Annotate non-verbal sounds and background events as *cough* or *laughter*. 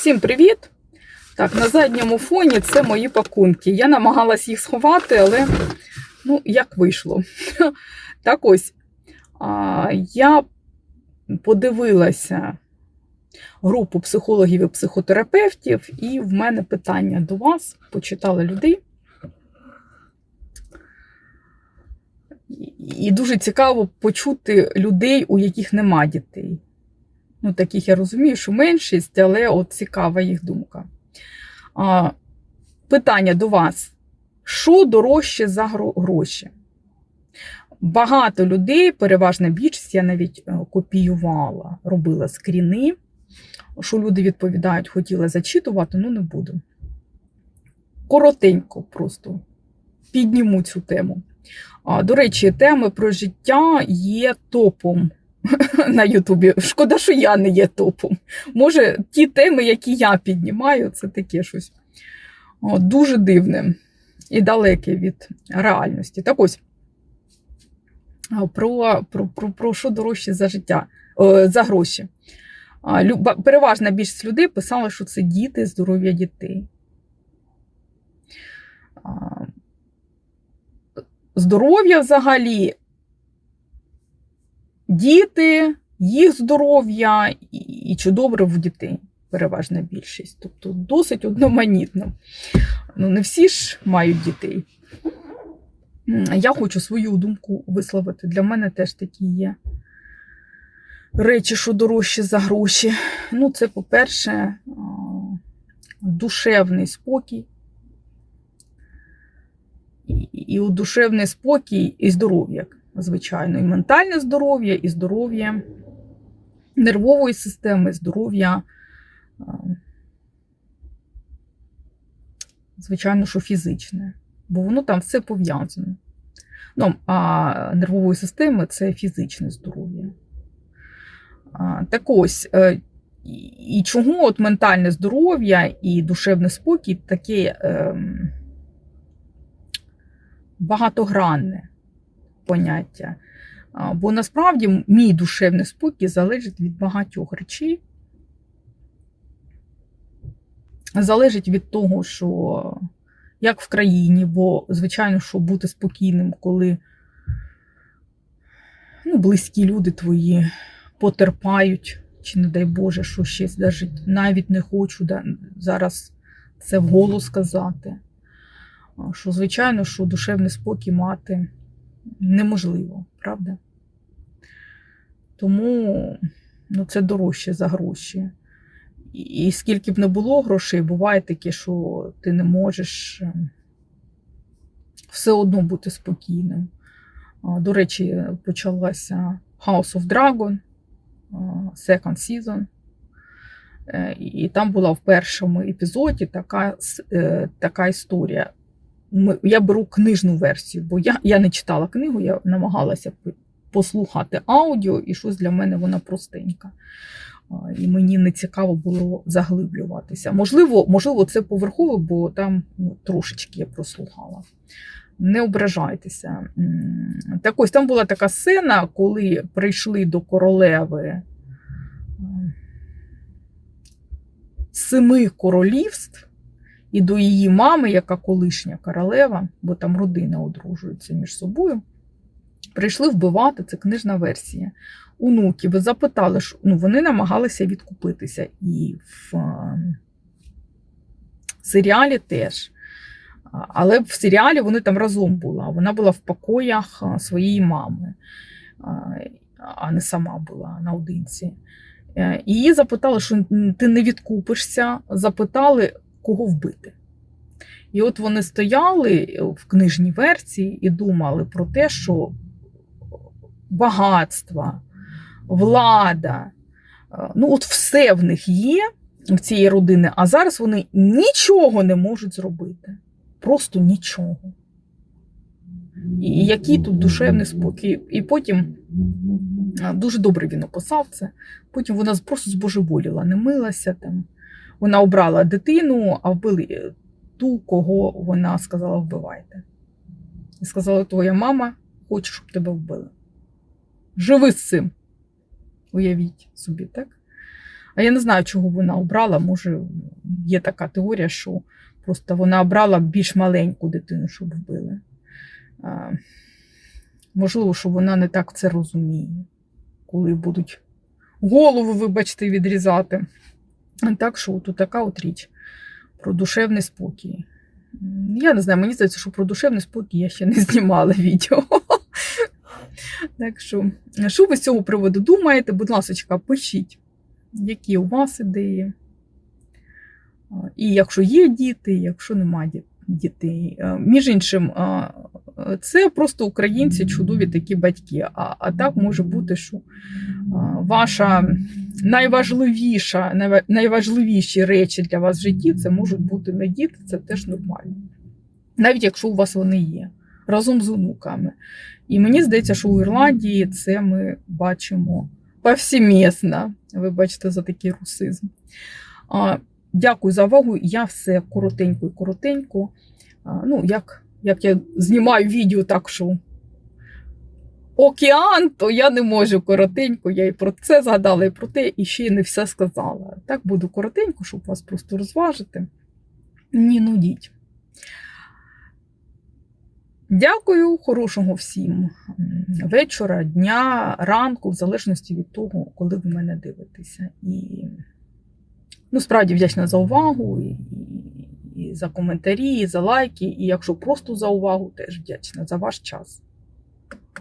Всім привіт! Так, на задньому фоні це мої пакунки. Я намагалась їх сховати, але ну, як вийшло. *laughs* Так ось, я подивилася групу психологів і психотерапевтів, і в мене питання до вас, почитала людей. І дуже цікаво почути людей, у яких нема дітей. Ну, таких я розумію, що меншість, але от цікава їх думка. А, питання до вас: що дорожче за гроші? Багато людей, переважна більшість, я навіть е, копіювала, робила скріни, що люди відповідають, хотіла зачитувати, ну не буду. Коротенько просто підніму цю тему. До речі, теми про життя є топом *laughs* на Ютубі. Шкода, що я не є топом. Може, ті теми, які я піднімаю, це таке щось о, дуже дивне і далеке від реальності. Так ось про, про, про, про що дорожче за життя, о, за гроші. Переважна більшість людей писала, що це діти, здоров'я дітей. Здоров'я взагалі діти, їх здоров'я і, чи добре в дітей, переважна більшість. Тобто досить одноманітно. Ну, не всі ж мають дітей. Я хочу свою думку висловити. Для мене теж такі є речі, що дорожче за гроші. Ну, це, по-перше, душевний спокій. І у душевний спокій, і здоров'я, звичайно, і ментальне здоров'я, і здоров'я нервової системи, здоров'я, звичайно, що фізичне, бо воно там все пов'язане. Ну, а нервової системи це фізичне здоров'я. Так ось, е, і чому от ментальне здоров'я і душевний спокій таке ем, багатогранне поняття. Бо насправді мій душевний спокій залежить від багатьох речей. Залежить від того, що як в країні, бо, звичайно, що бути спокійним, коли ну, близькі люди твої потерпають, чи, не дай Боже, що щось навіть, навіть не хочу да, зараз це вголос сказати. Що, звичайно, що душевний спокій мати неможливо, правда? Тому ну, це дорожче за гроші. І, скільки б не було грошей, буває таке, що ти не можеш е, все одно бути спокійним. До речі, почалася House of Dragon, second season. Е, І там була в першому епізоді така, е, така історія. Я беру книжну версію, бо я, я не читала книгу, я намагалася послухати аудіо, і щось для мене вона простенька. І мені не цікаво було заглиблюватися. Можливо, можливо, це поверхово, бо там ну, трошечки я прослухала. Не ображайтеся. Так ось там була така сцена, коли прийшли до королеви семи королівств і до її мами, яка колишня королева, бо там родина одружується між собою. Прийшли вбивати, це книжна версія. Онуків і запитали, що ну, вони намагалися відкупитися. І в е, серіалі теж. Але в серіалі вони там разом були. Вона була в покоях своєї мами, а, а не сама була наодинці. Е, її запитали, що ти не відкупишся, запитали, кого вбити. І от вони стояли в книжній версії і думали про те, що багатство, влада, е, ну от все в них є в цієї родини, а зараз вони нічого не можуть зробити. Просто нічого. І який тут душевний спокій. І потім дуже добре він описав це. Потім вона просто збожеволіла, не милася там. Вона обрала дитину, а вбили е, ту, кого вона сказала вбивайте. І сказала, твоя мама хоче, щоб тебе вбили. Живи з цим. Уявіть собі, так? А я не знаю, чого вона обрала. Може, є така теорія, що просто вона обрала більш маленьку дитину, щоб вбили. А, можливо, що вона не так це розуміє, коли будуть голову, вибачте, відрізати. Так що тут така от річ про душевний спокій. Я не знаю, мені здається, що про душевний спокій я ще не знімала *laughs* відео. Так що, що ви з цього приводу думаєте? Будь ласка, пишіть, які у вас ідеї. І якщо є діти, якщо немає дітей. Між іншим, це просто українці чудові такі батьки. А, а так може бути, що ваша найважливіша, найважливіші речі для вас в житті це можуть бути не діти, це теж нормально. Навіть якщо у вас вони є, разом з онуками. І мені здається, що у Ірландії це ми бачимо повсімісно. Вибачте за такий русизм. Дякую за увагу. Я все коротенько і коротенько. Ну, як, як я знімаю відео так, що океан, то я не можу коротенько. Я і про це згадала, і про те, і ще не все сказала. Так буду коротенько, щоб вас просто розважити. Ні, нудіть. Дякую, хорошого всім вечора, дня, ранку, в залежності від того, коли ви мене дивитеся. І ну, справді вдячна за увагу, і, і за коментарі, і за лайки. І якщо просто за увагу, теж вдячна за ваш час.